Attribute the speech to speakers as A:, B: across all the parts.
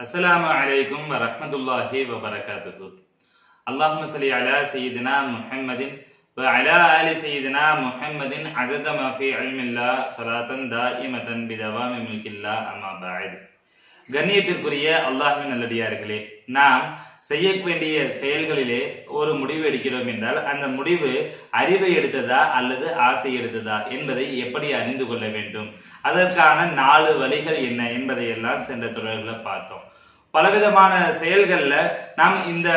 A: السلام عليكم ورحمة الله وبركاته اللهم صل على سيدنا محمد وعلى آل سيدنا محمد عدد ما في علم الله صلاة دائمة بدوام ملك الله أما بعد கண்ணியத்திற்குரிய அல்லாஹ்வின் நல்லடியார்களே நாம் செய்ய வேண்டிய செயல்களிலே ஒரு முடிவு எடுக்கிறோம் என்றால் அந்த முடிவு அறிவை எடுத்ததா அல்லது ஆசை எடுத்ததா என்பதை எப்படி அறிந்து கொள்ள வேண்டும்? அதற்கான நாலு வழிகள் என்ன என்பதை எல்லாம் சென்ற தொடர்களை பார்த்தோம். பலவிதமான செயல்கள்ல நாம் இந்த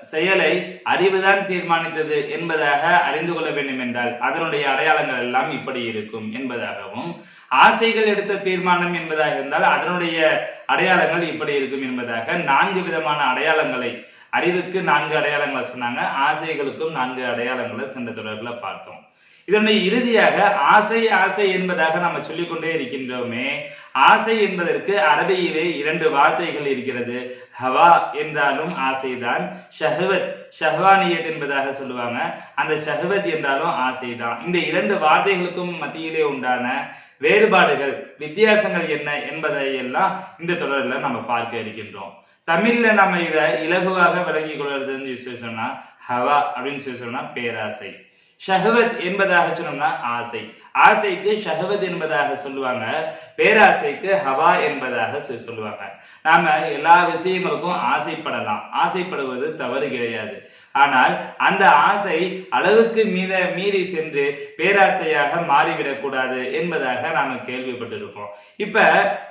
A: செயலை அறிவுதான் தீர்மானித்தது என்பதாக அறிந்து கொள்ள வேண்டும் என்றால் அதனுடைய அடையாளங்கள் எல்லாம் இப்படி இருக்கும் என்பதாகவும் ஆசைகள் எடுத்த தீர்மானம் என்பதாக இருந்தால் அதனுடைய அடையாளங்கள் இப்படி இருக்கும் என்பதாக நான்கு விதமான அடையாளங்களை அறிவுக்கு நான்கு அடையாளங்களை சொன்னாங்க. ஆசைகளுக்கும் நான்கு அடையாளங்களை சென்ற தொடர்களை பார்த்தோம். இதனுடைய இறுதியாக ஆசை ஆசை என்பதாக நம்ம சொல்லிக்கொண்டே இருக்கின்றோமே. ஆசை என்பதற்கு அரபியிலே இரண்டு வார்த்தைகள் இருக்கிறது. ஹவா என்றாலும் ஆசைதான் ஷஹவத் ஷஹ்வானியத் என்பதாக சொல்லுவாங்க. அந்த ஷஹவத் என்றாலும் ஆசைதான். இந்த இரண்டு வார்த்தைகளுக்கும் மத்தியிலே உண்டான வேறுபாடுகள் வித்தியாசங்கள் என்ன என்பதை எல்லாம் இந்த தொடரில் நம்ம பார்க்க இருக்கின்றோம். தமிழ்ல நம்ம இதை இலகுவாக விளங்கி கொள்வதுன்னு சொல்லி சொன்னா ஹவா அப்படின்னு சொல்லி சொன்னா பேராசை. ஷஹவத் என்பதாக சொன்னோம்னா ஆசை. ஆசைக்கு ஷஹவத் என்பதாக சொல்லுவாங்க. பேராசைக்கு ஹவா என்பதாக சொல்லுவாங்க. நாம எல்லா விஷயங்களுக்கும் ஆசைப்படலாம். ஆசைப்படுவது தவறு கிடையாது. ஆனால் அந்த ஆசை அளவுக்கு மீத மீறி சென்று பேராசையாக மாறிவிடக்கூடாது என்பதாக நாம கேள்விப்பட்டிருப்போம். இப்ப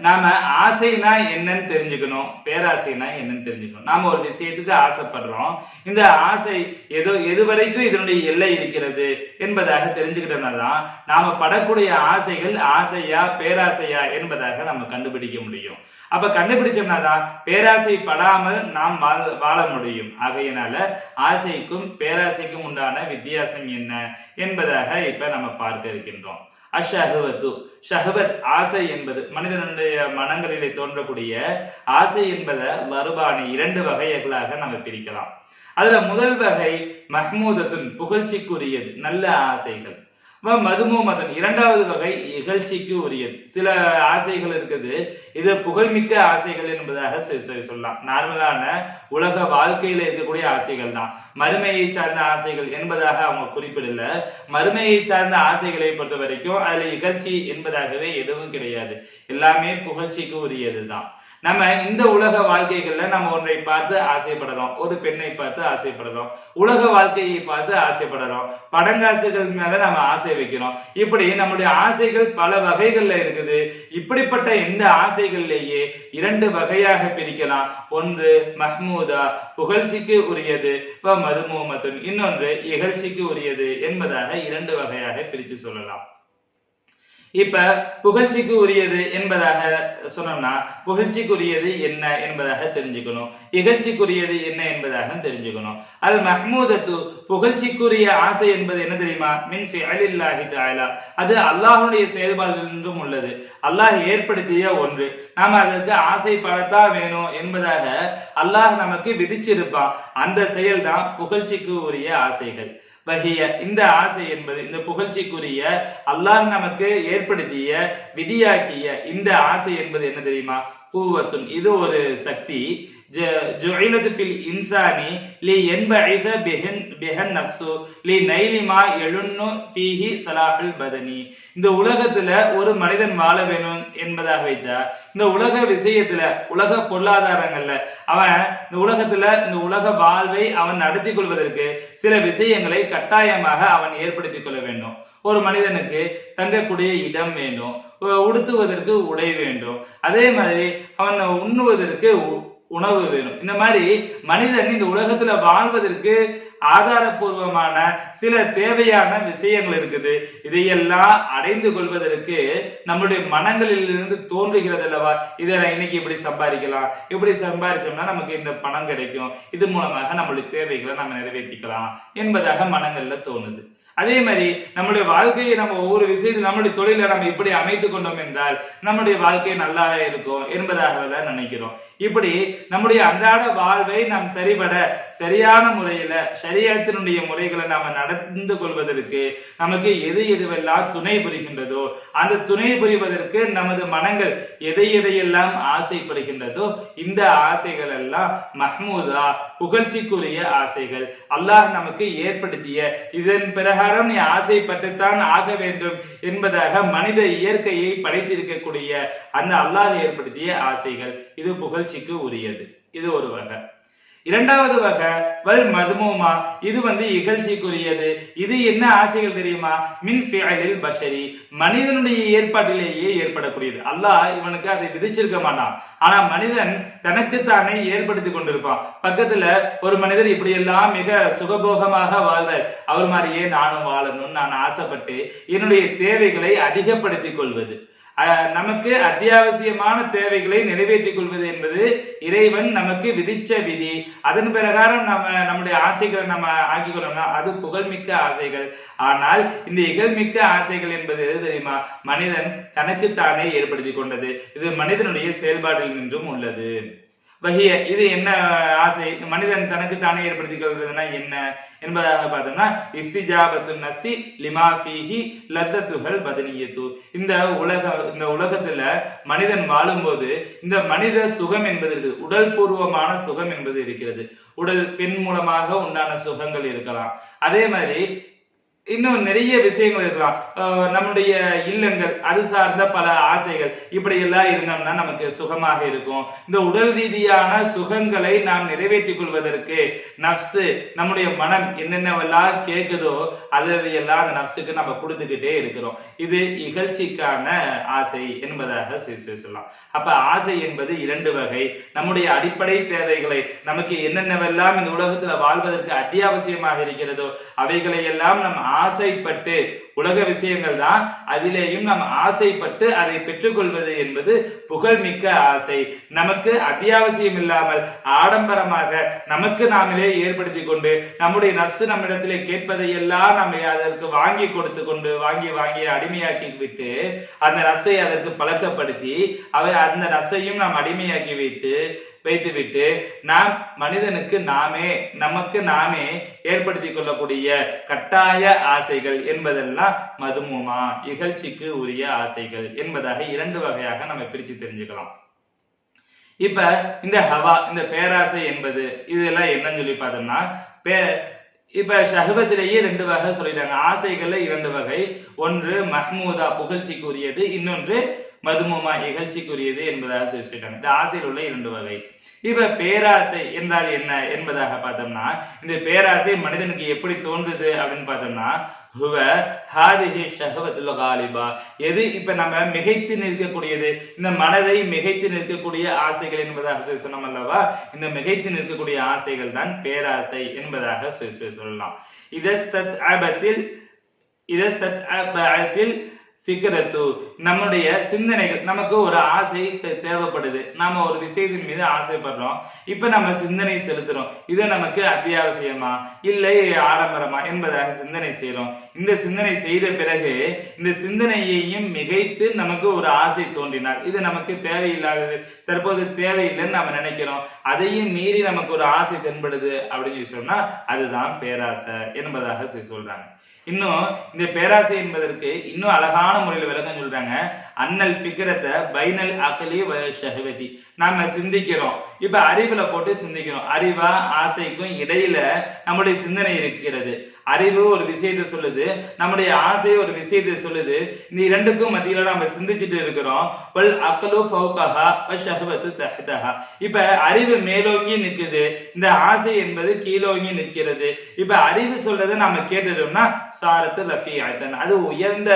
A: நாம ஆசைனா என்னன்னு தெரிஞ்சுக்கணும் பேராசைனா என்னன்னு தெரிஞ்சுக்கணும். நாம ஒரு விஷயத்துக்கு ஆசைப்படுறோம். இந்த ஆசை எதோ எது வரைக்கும் இதனுடைய எல்லை இருக்கிறது என்பதாக தெரிஞ்சுக்கிட்டோம்னா தான் நாம படக்கூடிய ஆசைகள் ஆசையா பேராசையா என்பதாக நம்ம கண்டுபிடிக்க முடியும். அப்ப கண்டுபிடிச்சோம்னா தான் பேராசை படாமல் நாம் வாழ முடியும். ஆகையினால ஆசைக்கும் பேராசைக்கும் உண்டான வித்தியாசம் என்ன என்பதாக இப்ப நம்ம பார்க்க இருக்கின்றோம். அஷஹவத்து. ஷஹவத் ஆசை என்பது மனிதனுடைய மனங்களிலே தோன்றக்கூடிய ஆசை என்பதை வருபான இரண்டு வகைகளாக நம்ம பிரிக்கலாம். அதுல முதல் வகை மஹ்மூதத்துன் புகழ்ச்சிக்குரியது நல்ல ஆசைகள். வ மதம் இரண்டாவது வகை இகழ்ச்சிக்கு உரியது. சில ஆசைகள் இருக்குது. இது புகழ்மிக்க ஆசைகள் என்பதாக சொல்லலாம். நார்மலான உலக வாழ்க்கையில இருக்கக்கூடிய ஆசைகள் தான். மறுமையை சார்ந்த ஆசைகள் என்பதாக அவங்க குறிப்பிடல. மறுமையை சார்ந்த ஆசைகளை பொறுத்த வரைக்கும் அதுல இகழ்ச்சி என்பதாகவே எதுவும் கிடையாது. எல்லாமே புகழ்ச்சிக்கு உரியது தான் நம்ம இந்த உலக வாழ்க்கைகள்ல நம்ம ஒன்றை பார்த்து ஆசைப்படுறோம். ஒரு பெண்ணை பார்த்து ஆசைப்படுறோம். உலக வாழ்க்கையை பார்த்து ஆசைப்படுறோம். படங்காசுகள் மேல நம்ம ஆசை வைக்கிறோம். இப்படி நம்முடைய ஆசைகள் பல வகைகள்ல இருக்குது. இப்படிப்பட்ட இந்த ஆசைகள்லேயே இரண்டு வகையாக பிரிக்கலாம். ஒன்று மஹ்மூதா புகழ்ச்சிக்கு உரியது. வ இன்னொன்று இகழ்ச்சிக்கு உரியது என்பதாக இரண்டு வகையாக பிரித்து சொல்லலாம். இப்ப புகழ்ச்சிக்கு உரியது என்பதாக சொன்னோம்னா புகழ்ச்சிக்குரியது என்ன என்பதாக தெரிஞ்சுக்கணும். இகழ்ச்சிக்குரியது என்ன என்பதாக தெரிஞ்சுக்கணும். அல் மஹ்மூதத்து புகழ்ச்சிக்குரிய ஆசை என்பது என்ன தெரியுமா? மின் அலில்லாஹி தாயலா அது அல்லாஹுடைய செயல்பாடுகளிலும் உள்ளது. அல்லாஹ் ஏற்படுத்திய ஒன்று. நாம அதற்கு ஆசைப்படத்தான் வேணும் என்பதாக அல்லாஹ் நமக்கு விதிச்சிருப்பான். அந்த செயல்தான் புகழ்ச்சிக்கு உரிய ஆசைகள். வகிய இந்த ஆசை என்பது இந்த புகழ்ச்சிக்குரிய அல்லாஹ் நமக்கு ஏற்படுத்திய விதியாக்கிய இந்த ஆசை என்பது என்ன தெரியுமா? பூவத்துன். இது ஒரு சக்தி. இன்சானி லி என்பழித பெஹன் பிஹன் நப்சு லி நைலிமா எழுன்னு ஃபீஹி சலாஹுல் பதனி இந்த உலகத்துல ஒரு மனிதன் வாழ வேணும் என்பதாக வைச்சா இந்த உலக விஷயத்துல உலக பொருளாதாரங்கள்ல அவன் இந்த உலகத்துல இந்த உலக வாழ்வை அவன் நடத்தி கொள்வதற்கு சில விஷயங்களை கட்டாயமாக அவன் ஏற்படுத்திக் கொள்ள வேண்டும் ஒரு மனிதனுக்கு தங்கக்கூடிய இடம் வேண்டும் உடுத்துவதற்கு உடை வேண்டும் அதே மாதிரி அவன் உண்ணுவதற்கு உணவு வேணும். இந்த மாதிரி மனிதன் இந்த உலகத்துல வாழ்வதற்கு ஆதாரபூர்வமான சில தேவையான விஷயங்கள் இருக்குது. இதையெல்லாம் அடைந்து கொள்வதற்கு நம்முடைய மனங்களிலிருந்து தோன்றுகிறது அல்லவா? இதை நான் இன்னைக்கு இப்படி சம்பாதிக்கலாம். இப்படி சம்பாதிச்சோம்னா நமக்கு இந்த பணம் கிடைக்கும். இது மூலமாக நம்மளுடைய தேவைகளை நம்ம நிறைவேற்றிக்கலாம் என்பதாக மனங்கள்ல தோணுது. அதே மாதிரி நம்முடைய வாழ்க்கையை நம்ம ஒவ்வொரு விஷயத்தில் நம்முடைய தொழிலை நம்ம இப்படி அமைத்துக் கொண்டோம் என்றால் நம்முடைய வாழ்க்கை நல்லா இருக்கும் என்பதாக தான் நினைக்கிறோம். இப்படி நம்முடைய அன்றாட வாழ்வை நாம் சரிபட சரியான முறையில சரியத்தினுடைய முறைகளை நாம நடந்து கொள்வதற்கு நமக்கு எது எதுவெல்லாம் துணை புரிகின்றதோ அந்த துணை புரிவதற்கு நமது மனங்கள் எதை எதையெல்லாம் ஆசைப்படுகின்றதோ இந்த ஆசைகள் எல்லாம் மஹ்மூதா புகழ்ச்சிக்குரிய ஆசைகள். அல்லாஹ் நமக்கு ஏற்படுத்திய இதன் பிறகு பிரகாரம் நீ ஆசைப்பட்டுத்தான் ஆக வேண்டும் என்பதாக மனித இயற்கையை படைத்திருக்கக்கூடிய அந்த அல்லாஹ் ஏற்படுத்திய ஆசைகள். இது புகழ்ச்சிக்கு உரியது. இது ஒரு வகை. இரண்டாவது வகை வல் மதுமூமா. இது வந்து இகழ்ச்சிக்குரியது. இது என்ன ஆசைகள் தெரியுமா? மின் ஃபியலில் பஷரி. மனிதனுடைய ஏற்பாட்டிலேயே ஏற்படக்கூடியது. அல்லாஹ் இவனுக்கு அதை விதிச்சிருக்க மாட்டான். ஆனா மனிதன் தனக்குத்தானே ஏற்படுத்தி கொண்டிருப்பான். பக்கத்துல ஒரு மனிதர் இப்படி எல்லாம் மிக சுகபோகமாக வாழ்ற அவர் மாதிரியே நானும் வாழணும்னு நான் ஆசைப்பட்டு என்னுடைய தேவைகளை அதிகப்படுத்திக் கொள்வது. நமக்கு அத்தியாவசியமான தேவைகளை நிறைவேற்றிக் கொள்வது என்பது இறைவன் நமக்கு விதிச்ச விதி. அதன் பிரகாரம் நம்ம நம்முடைய ஆசைகளை நம்ம ஆக்கிக்கொள்ளோம்னா அது புகழ்மிக்க ஆசைகள். ஆனால் இந்த இகழ்மிக்க ஆசைகள் என்பது எது தெரியுமா? மனிதன் தனக்குத்தானே ஏற்படுத்தி கொண்டது. இது மனிதனுடைய செயல்பாட்டில் நின்றும் உள்ளது. வகிய இது என்ன ஆசை? மனிதன் தனக்கு தானே ஏற்படுத்திக் கொள்வதுன்னா என்ன? என்பதாக பார்த்தோம்னா இஸ்திஜாபத்து நப்சி லிமாஃபிஹி லத்தத்துகள் பதனியத்து. இந்த உலக இந்த உலகத்துல மனிதன் வாழும்போது இந்த மனித சுகம் என்பது இருக்குது. உடல் பூர்வமான சுகம் என்பது இருக்கிறது. உடல் பெண் மூலமாக உண்டான சுகங்கள் இருக்கலாம். அதே மாதிரி இன்னும் நிறைய விஷயங்கள் இருக்கலாம். நம்முடைய இல்லங்கள் அது சார்ந்த பல ஆசைகள் இப்படி எல்லாம் இருந்தோம்னா நமக்கு சுகமாக இருக்கும். இந்த உடல் ரீதியான சுகங்களை நாம் நிறைவேற்றிக் கொள்வதற்கு நப்சு நம்முடைய மனம் என்னென்னவெல்லாம் கேட்குதோ அதையெல்லாம் அந்த நப்சுக்கு நம்ம கொடுத்துக்கிட்டே இருக்கிறோம். இது இகழ்ச்சிக்கான ஆசை என்பதாக சொல்லலாம். அப்ப ஆசை என்பது இரண்டு வகை. நம்முடைய அடிப்படை தேவைகளை நமக்கு என்னென்னவெல்லாம் இந்த உலகத்துல வாழ்வதற்கு அத்தியாவசியமாக இருக்கிறதோ அவைகளை எல்லாம் நம் ஆசைப்பட்டு உலக விஷயங்கள் தான் அதிலேயும் நாம் ஆசைப்பட்டு அதை பெற்றுக்கொள்வது என்பது புகழ்மிக்க ஆசை. நமக்கு அத்தியாவசியம் இல்லாமல் ஆடம்பரமாக நமக்கு நாமளே ஏற்படுத்தி கொண்டு நம்முடைய நர்சு நம்மிடத்திலே கேட்பதையெல்லாம் நம்ம அதற்கு வாங்கி கொடுத்து கொண்டு வாங்கி வாங்கி அடிமையாக்கி விட்டு அந்த நர்சை அதற்கு பழக்கப்படுத்தி அவர் அந்த நர்சையும் நாம் அடிமையாக்கி வைத்து வைத்துவிட்டு நாம் மனிதனுக்கு நாமே நமக்கு நாமே ஏற்படுத்தி கொள்ளக்கூடிய கட்டாய ஆசைகள் என்பதெல்லாம் மதுமுமா இகழ்ச்சிக்கு உரிய ஆசைகள் என்பதாக இரண்டு வகையாக நம்ம பிரிச்சு தெரிஞ்சுக்கலாம். இப்ப இந்த ஹவா இந்த பேராசை என்பது இதெல்லாம் என்னன்னு சொல்லி பார்த்தோம்னா பே இப்ப ஷஹபத்திலேயே ரெண்டு வகை சொல்லிட்டாங்க. ஆசைகள்ல இரண்டு வகை. ஒன்று மஹ்மூதா புகழ்ச்சிக்குரியது இன்னொன்று மதுமுமா இகழ்ச்சிக்குரியது என்பதாக சொல்லி சொல்லிட்டாங்க இந்த ஆசையில் உள்ள இரண்டு வகை. இப்ப பேராசை என்றால் என்ன என்பதாக பார்த்தோம்னா இந்த பேராசை மனிதனுக்கு எப்படி தோன்றுது அப்படின்னு பார்த்தோம்னா ஹுவ ஹாதிஹி ஷஹவத்துல் காலிபா. எது இப்ப நம்ம மிகைத்து நிற்கக்கூடியது? இந்த மனதை மிகைத்து நிற்கக்கூடிய ஆசைகள் என்பதாக சொல்லி சொன்னோம் அல்லவா? இந்த மிகைத்து நிற்கக்கூடிய ஆசைகள் தான் பேராசை என்பதாக சொல்லி சொல்லலாம். இதஸ்தத் ஆபத்தில் இதஸ்தத் ஆபத்தில் ஃபிக்ரத்து நம்முடைய சிந்தனைகள் நமக்கு ஒரு ஆசை தேவைப்படுது. நாம ஒரு விஷயத்தின் மீது ஆசைப்படுறோம். இப்ப நம்ம சிந்தனை செலுத்துறோம். இது நமக்கு அத்தியாவசியமா? இல்லை ஆடம்பரமா என்பதாக சிந்தனை செய்யறோம் இந்த சிந்தனை செய்த பிறகு இந்த சிந்தனையையும் மிகைத்து நமக்கு ஒரு ஆசை தோன்றினார் இது நமக்கு தேவையில்லாதது தற்போது தேவையில்லைன்னு நம்ம நினைக்கிறோம். அதையும் மீறி நமக்கு ஒரு ஆசை தென்படுது அப்படின்னு சொல்லி சொன்னா அதுதான் பேராசை என்பதாக சொல்றாங்க. இன்னும் இந்த பேராசை என்பதற்கு இன்னும் அழகான முறையில் விளக்கம் சொல்றாங்க. அன்னல் ஃபிக்ரத்தை பைனல் அகலி வ ஷஹவதி. நாம சிந்திக்கிறோம். இப்ப அறிவுல போட்டு சிந்திக்கிறோம். அறிவா ஆசைக்கும் இடையில நம்முடைய சிந்தனை இருக்கிறது. அறிவு ஒரு விஷயத்தை சொல்லுது நம்முடைய ஆசை ஒரு விஷயத்தை சொல்லுது. இந்த இரண்டுக்கும் மத்தியில நம்ம சிந்திச்சுட்டு இருக்கிறோம். வல் அக்கலு ஃபௌகஹா வ ஷஹவத்து தஹ்தஹா. இப்ப அறிவு மேலோங்கி நிற்குது இந்த ஆசை என்பது கீழோங்கி நிற்கிறது. இப்ப அறிவு சொல்றதை நாம கேட்டுட்டோம்னா சாரத்து லஃபி அது உயர்ந்த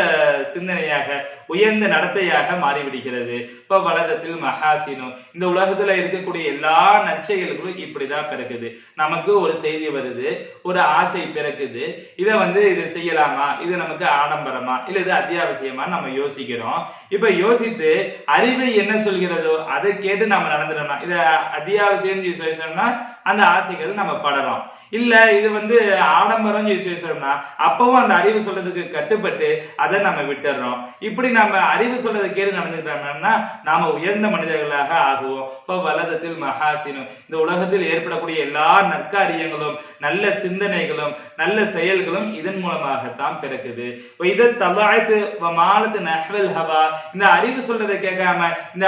A: சிந்தனையாக உயர்ந்த நடத்தையாக மாறிவிடுகிறது. இப்ப வலதத்தில் மகாசினும் இந்த உலகத்துல இருக்கக்கூடிய எல்லா நற்செயல்களும் இப்படிதான் பிறக்குது. நமக்கு ஒரு செய்தி வருது. ஒரு ஆசை பிறக்குது. இதை வந்து இது செய்யலாமா? இது நமக்கு ஆடம்பரமா? இல்ல இது அத்தியாவசியமா? நம்ம யோசிக்கிறோம். இப்ப யோசித்து அறிவு என்ன சொல்கிறதோ அதை கேட்டு நம்ம நடந்துடணும். இதை அத்தியாவசியம் சொல்லி சொன்னா அந்த ஆசைகள் நம்ம படறோம். இல்ல இது வந்து ஆடம்பரம் விசேஷம்னா அப்பவும் அந்த அறிவு சொல்றதுக்கு கட்டுப்பட்டு அதை நம்ம விட்டுறோம். இப்படி நம்ம அறிவு சொல்றதை கேட்டு நடந்துக்கிட்டோம்னா நாம உயர்ந்த மனிதர்களாக ஆகுவோம். இப்போ வலதத்தில் மகாசினும் இந்த உலகத்தில் ஏற்படக்கூடிய எல்லா நற்காரியங்களும் நல்ல சிந்தனைகளும் நல்ல செயல்களும் இதன் மூலமாகத்தான் பிறக்குது. இப்போ இதை தலாய்த்து மாலத்து நஹ்வல் ஹவா. இந்த அறிவு சொல்றதை கேட்காம இந்த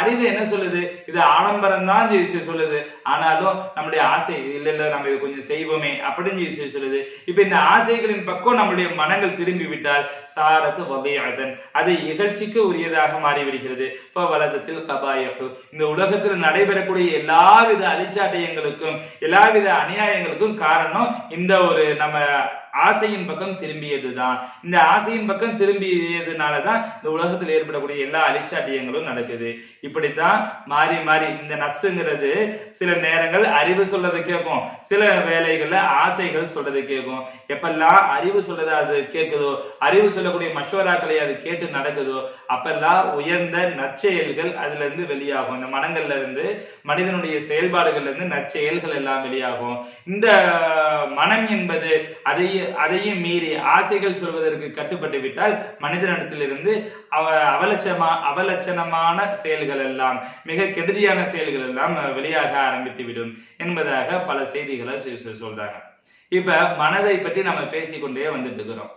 A: அறிவு என்ன சொல்லுது? இது ஆடம்பரம் தான் விஷயம் சொல்லுது. ஆனாலும் நம்முடைய ஆசை இல்லை இல்லை நம்ம இது கொஞ்சம் செய்வோமே அப்படின்னு விஷயம் சொல்லுது. இப்ப இந்த ஆசைகளின் பக்கம் நம்முடைய மனங்கள் திரும்பி விட்டால் சாரத்து வகையாதன் அது இகழ்ச்சிக்கு உரியதாக மாறிவிடுகிறது. இப்போ வலதத்தில் கபாயப்பு இந்த உலகத்தில் நடைபெறக்கூடிய எல்லாவித அலிச்சாட்டியங்களுக்கும் எல்லாவித அநியாயங்களுக்கும் காரணம் இந்த ஒரு நம்ம ஆசையின் பக்கம் திரும்பியதுதான். இந்த ஆசையின் பக்கம் திரும்பியதுனாலதான் இந்த உலகத்தில் ஏற்படக்கூடிய எல்லா அலிச்சாட்டியங்களும் நடக்குது. இப்படித்தான் மாறி மாறி இந்த நஸ்ஸுங்கிறது சில நேரங்கள் அறிவு சொல்றதை கேட்கும். சில வேலைகள்ல ஆசைகள் சொல்றதை கேட்கும். எப்பெல்லாம் அறிவு சொல்றதை அது கேட்குதோ அறிவு சொல்லக்கூடிய மஷோராக்களை அது கேட்டு நடக்குதோ அப்பெல்லாம் உயர்ந்த நற்செயல்கள் அதுல இருந்து வெளியாகும். இந்த மனங்கள்ல இருந்து மனிதனுடைய செயல்பாடுகள்ல இருந்து நற்செயல்கள் எல்லாம் வெளியாகும். இந்த மனம் என்பது அதையும் அதையும் மீறி ஆசைகள் சொல்வதற்கு கட்டுப்பட்டு விட்டால் மனிதனிடத்திலிருந்து அவ அவலட்சமா அவலட்சணமான செயல்கள் எல்லாம் மிக கெடுதியான செயல்கள் எல்லாம் வெளியாக ஆரம்பித்து விடும் என்பதாக பல செய்திகளை சொல்றாங்க. இப்ப மனதை பற்றி நம்ம பேசிக்கொண்டே வந்துட்டு இருக்கிறோம்.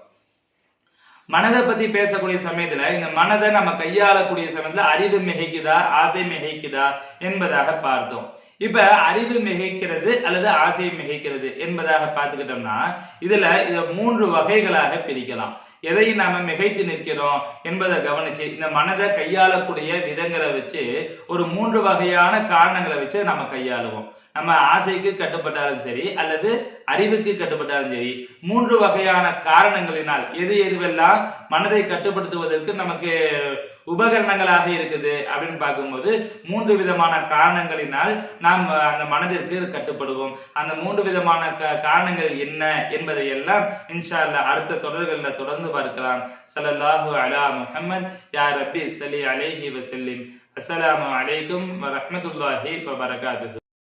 A: மனதை பத்தி பேசக்கூடிய சமயத்துல இந்த மனதை நம்ம கையாளக்கூடிய சமயத்துல அறிவு மிகைக்குதா ஆசை மிகைக்குதா என்பதாக பார்த்தோம். இப்ப அறிவு மிகைக்கிறது அல்லது ஆசை மிகைக்கிறது என்பதாக பார்த்துக்கிட்டோம்னா இதுல இத மூன்று வகைகளாக பிரிக்கலாம். எதை நாம மிகைத்து நிற்கிறோம் என்பதை கவனிச்சு இந்த மனதை கையாளக்கூடிய விதங்களை வச்சு ஒரு மூன்று வகையான காரணங்களை வச்சு நம்ம கையாளுவோம். நம்ம ஆசைக்கு கட்டுப்பட்டாலும் சரி அல்லது அறிவுக்கு கட்டுப்பட்டாலும் சரி மூன்று வகையான காரணங்களினால் எது எதுவெல்லாம் மனதை கட்டுப்படுத்துவதற்கு நமக்கு உபகரணங்களாக இருக்குது அப்படின்னு பார்க்கும்போது மூன்று விதமான காரணங்களினால் நாம் அந்த மனதிற்கு கட்டுப்படுவோம். அந்த மூன்று விதமான க- காரணங்கள் என்ன என்பதை எல்லாம் இன்ஷா அடுத்த தொடர்களில் தொடர்ந்து பார்க்கலாம். சலல்லாஹு அலா முஹம்மத் யா ரபி சலி அலேஹி வசல்லிம் அஸ்லாம் அலைக்கும் வரமத்துல்லாஹி வரகாத்து